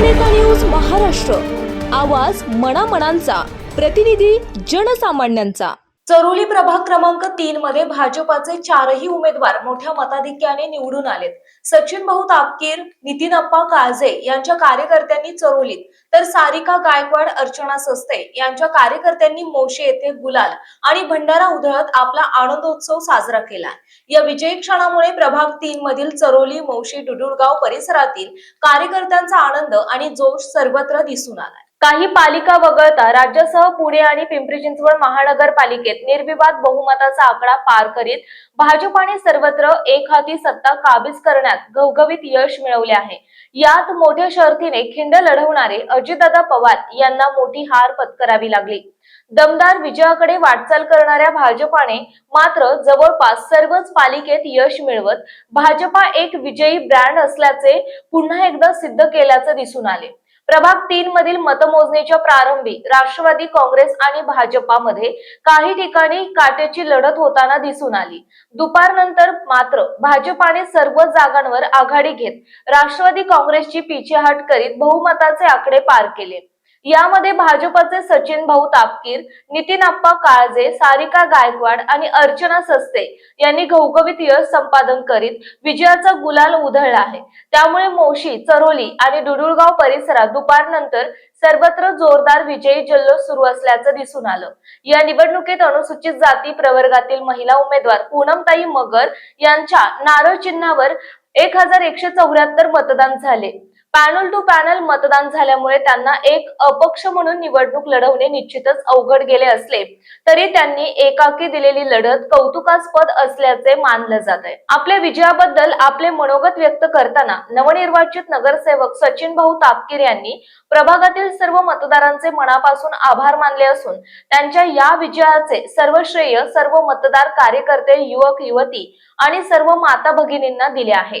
जननेता news Maharashtra. आवाज मनामनांचा. प्रतिनिधी जनसामान्यांचा. चरोली प्रभाग क्रमांक तीन मध्ये भाजपाचे चारही उमेदवार मोठ्या मताधिक्याने निवडून आलेत. सचिन भाऊ तापकीर नितीन अप्पा काळजे यांच्या कार्यकर्त्यांनी चरोलीत तर सारिका गायकवाड अर्चना सस्ते यांच्या कार्यकर्त्यांनी मोशे येथे गुलाल आणि भंडारा उधळत आपला आनंदोत्सव साजरा केला. या विजयी क्षणामुळे प्रभाग तीन मधील चरोली मोशी डुडुळगाव परिसरातील कार्यकर्त्यांचा आनंद आणि जोश सर्वत्र दिसून आला काही पालिका वगळता राज्यासह पुणे आणि पिंपरी चिंचवड महानगरपालिकेत निर्विवाद बहुमताचा आकडा पार करीत भाजपाने सर्वत्र एक हाती सत्ता काबीज करण्यात घवघवीत यश मिळवले आहे. यात मोठ्या शर्थीने खिंड लढवणारे अजितदादा पवार यांना मोठी हार पत्करावी लागली. दमदार विजयाकडे वाटचाल करणाऱ्या भाजपाने मात्र जवळपास सर्वच पालिकेत यश मिळवत भाजपा एक विजयी ब्रँड असल्याचे पुन्हा एकदा सिद्ध केल्याचं दिसून आले. प्रभाग तीन मधील मतमोजणीच्या प्रारंभी राष्ट्रवादी काँग्रेस आणि भाजपामध्ये काही ठिकाणी काटेची लढत होताना दिसून आली. दुपारनंतर मात्र भाजपाने सर्व जागांवर आघाडी घेत राष्ट्रवादी काँग्रेसची पिछेहाट करीत बहुमताचे आकडे पार केले. यामध्ये भाजपचे सचिन भाऊ तापकीर नितीन आप्पा काळजे सारिका गायकवाड आणि अर्चना सस्ते यांनी घवघवीत यश संपादन करीत विजयाचा गुलाल उधळला आहे. त्यामुळे मोशी चरोली आणि डुडुळगाव परिसरात दुपारनंतर सर्वत्र जोरदार विजयी जल्लोष सुरू असल्याचं दिसून आलं. या निवडणुकीत अनुसूचित जाती प्रवर्गातील महिला उमेदवार पूनमताई मगर यांच्या नारळ चिन्हावर एक हजार एकशे चौऱ्याहत्तर मतदान झाले. पॅनल टू पॅनल मतदान झाल्यामुळे त्यांना एक अपक्ष म्हणून निवडणूक लढवणे निश्चितच अवघड गेले असले तरी त्यांनी एकाकी दिलेली लढत कौतुकास्पद असल्याचे मानलं जात आहे आपल्या विजयाबद्दल आपले मनोगत व्यक्त करताना नवनिर्वाचित नगरसेवक सचिन भाऊ तापकीर यांनी प्रभागातील सर्व मतदारांचे मनापासून आभार मानले असून त्यांच्या या विजयाचे सर्व श्रेय सर्व मतदार कार्यकर्ते युवक युवती आणि सर्व माता भगिनींना दिले आहे.